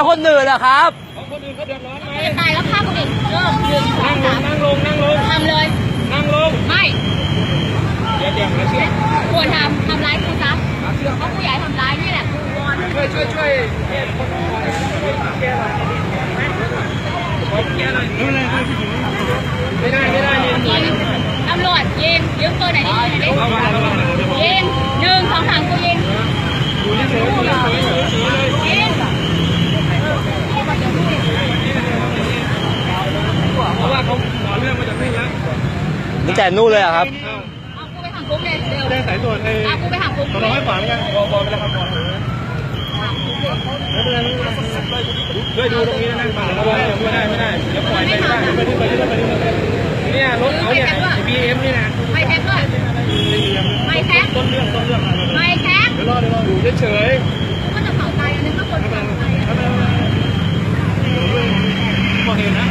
อื่นนะครับคนอื่นเขาเดือดร้อนไหมจะตายแล้วฆ่าคนอื่นเริ่มหนึ่งสองสามนั่งลงนั่งลงทำเลย นั่งลง ไม่เดี๋ยวเดี๋ยวเชื่อควรทำทำร้ายครูซะเพราะผู้ใหญ่ทำร้ายนี่แหละครูวอนช่วยช่วยช่วยแก้คนแก้หน่อยแก้หน่อยไม่ได้ไม่ได้นี่ยิงตำรวจยิงยืมปืนไหนอยดิยิงหน่อยดิยิงหนึ่งสองสามกูยิงยิง เพราะว่าเขาขอเรื่องมาจากนี่แล้ว นี่ แต่นู่นเลยเหรอครับ เอากูไปขังคุกเลยเร็วแจ้งสายตรวจไอ้เอากูไปขังคุกตอนเราให้ฝากยังบอกบอกไปแล้วครับบอกช่วยดูตรงนี้นะนั่งมาไม่ได้ไม่ได้เดี๋ยวปล่อยไปไม่ได้ไปที่ไปที่ไปที่เนี่ยรถเขาเนี่ยบีเอ็มนี่นะไม่แท็กด้วยไม่แท็กต้นเรื่องต้นเรื่องไม่แท็กเดี๋ยวรอเดี๋ยวรออยู่เฉยก็จะเผาตายอันนึงก็คนเผาตายๆพอเห็นนะ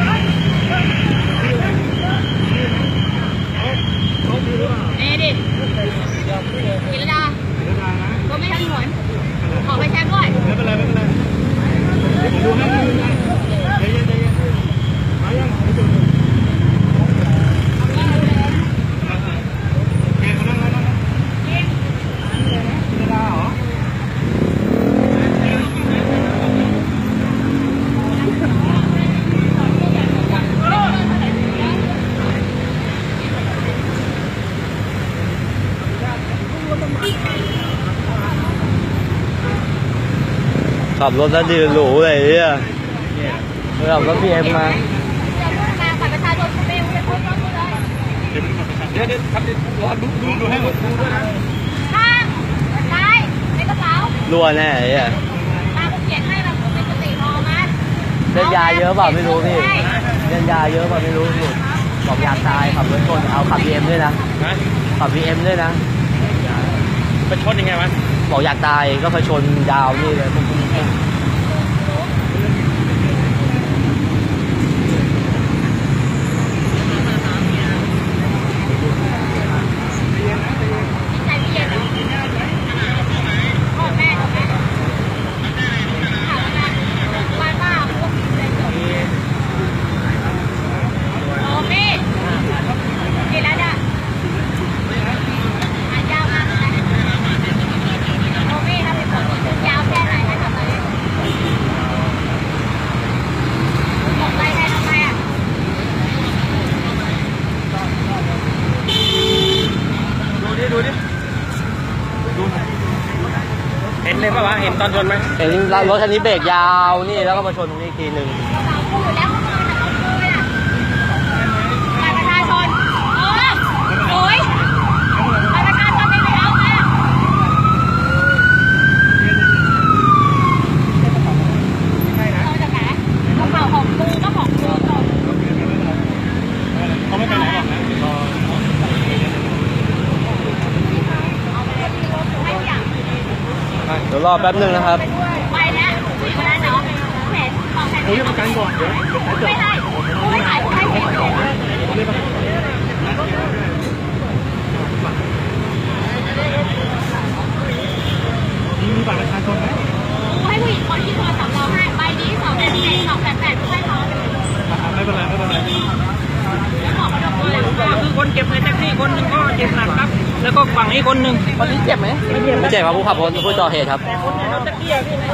เขาดูหรือเปล่า นี่ดิกิรดา เดี๋ยวนะ ก็ไม่ทันหวนขอไปแท็กด้วย ไม่เป็นไรไม่เป็นไรดูให้ดูนะใจเย็นใจเย็นมายังแกเขานั่งนั่งนั่งเวลาเหรอ ขับรถแล้วดีหรูเลยเนี่ยขับรถพีเอ็มมาเดี๋ยวลูกมาบัตรประชาชนคุณเบลจะโพสต์เลยเดี๋ยวเดี๋ยวครับรอดูดูดูให้หมดดูด้วยนะข้างซ้ายในกระเป๋ารั่วแน่เนี่ยตาผมเขียนให้แบบคุณเป็นสติพอมั้ยเล่นยาเยอะเปล่าไม่รู้พี่เล่นยาเยอะเปล่าไม่รู้หลุดบอกอยากตายขับรถชนเอาขับพีเอ็มด้วยนะขับพีเอ็มด้วยนะไปชนยังไงวะบอกอยากตายก็ไปชนยาวนี่เลยปุ๊บปุ๊บปุ๊บ ใจพี่เย็นพ่อแม่ทำไมบ้านป้าพวกโอ้พี่กินแล้วจ้ะหายาวมากเลยโอ้พี่ถ้าเป็นคนยาวแค่ไหนให้ทำอะไรบอกไปให้ทำไมอะ ดูดิดูดิดู เห็นเลยป่าวะเห็นตอนชนไหมเห็นรถคันนี้เบรกยาวนี่แล้วก็มาชนตรงนี้อีกทีหนึ่ง เราพูดอยู่แล้วเมื่อคืนน่ะเขาคุยอะบัตรประชาชนเออโอ้ยบัตรประชาชนไม่ไปเอามาเอาจากไหนกระเป๋าของกูก็ของกูก่อน เขาไม่ไปไหนหรอกนะ เอาไปเลยที่รถให้อย่าง เดี๋ยวรอ แป๊บหนึ่งนะครับ ไปแล้วผู้หญิงคนนั้นเนาะแผนของแผนเฮ้ยประกันก่อนเดี๋ยวไม่ให้กูไม่ขายกูให้แผนเลยมีมีบัตรประชาชนไหมกูให้ผู้หญิงคนที่โทรศัพท์เราให้ใบนี้สองแปดแปดสองแปดแปดกูให้เขาไม่เป็นไรไม่เป็นไรแล้วบอกเขาด้วยก็คือคนเจ็บในแท็กซี่ คนหนึ่งก็เจ็บหนักครับ แล้วก็ฝั่งนี้คนหนึ่งคนนี้เจ็บไหมไม่เจ็บไม่ใช่ครับผู้ขับรถผู้ก่อเหตุครับคนในรถแท็กซี่อะพี่นะ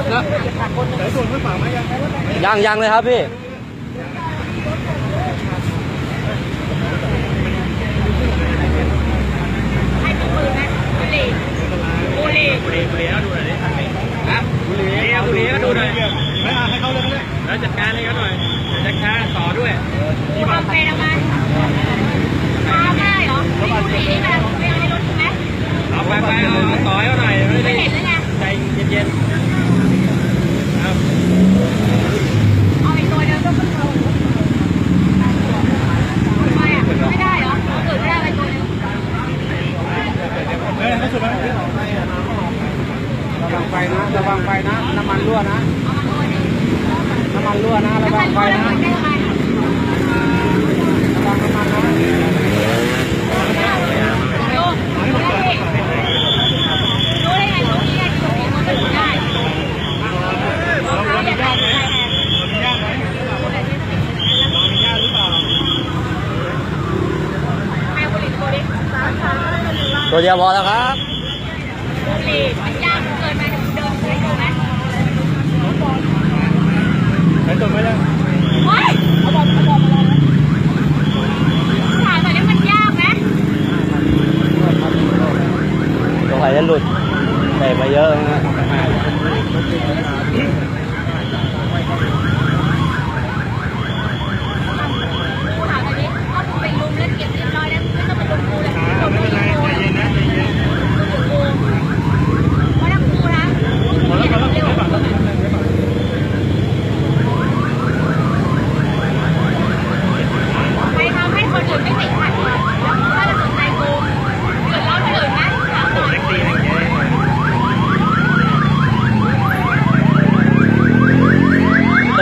สายส่วนไม่ฝั่งไหมยังยังยังเลยครับพี่ นะ ระวังไฟนะ น้ำมันรั่วนะ น้ำมันรั่วนะ ระวังไฟนะ ระวังน้ำมันนะตัวเดียวพอแล้วครับ จบไว้แล้วไม่เอาบอกเอาบอก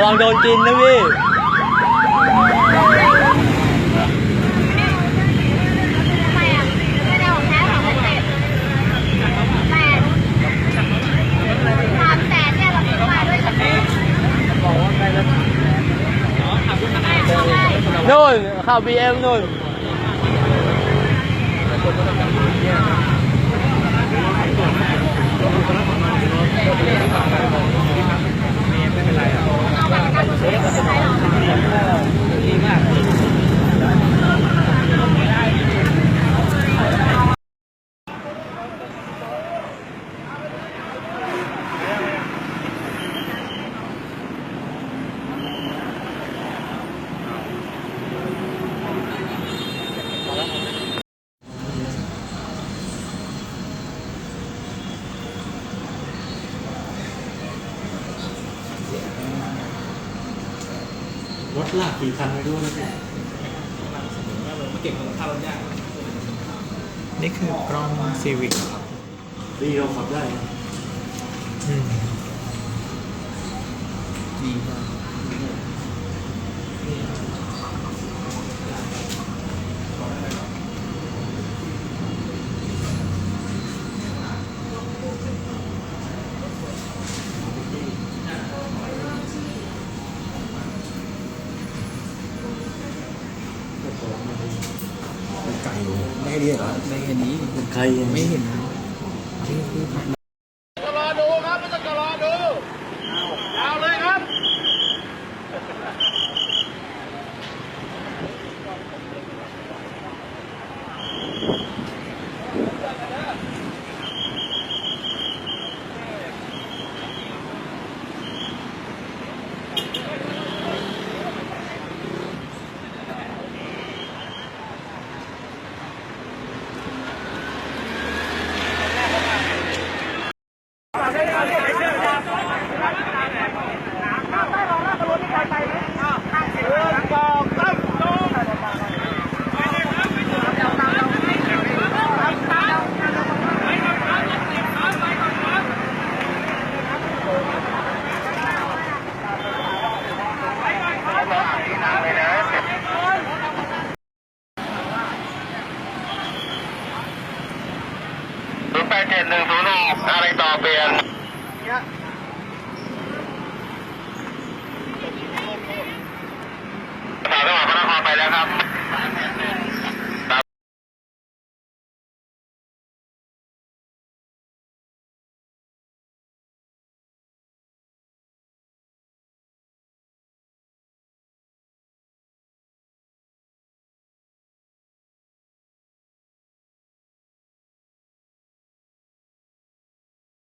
องโดนกินนะพี่ นู่นข่าวบีเอ็มนู่น ลากกี่คันไม่รู้นะพี่เก็บของข้าวได้นี่คือกล้องซีวิกครับดีเราขับได้อืมดีครั เหรอไม่เห็นนี้ใครไม่เห็น เจ็ดหนึ่งศูนย์หกอะไรต่อเปลี่ยนสาวจังหวัดพระนครไปแล้วครับ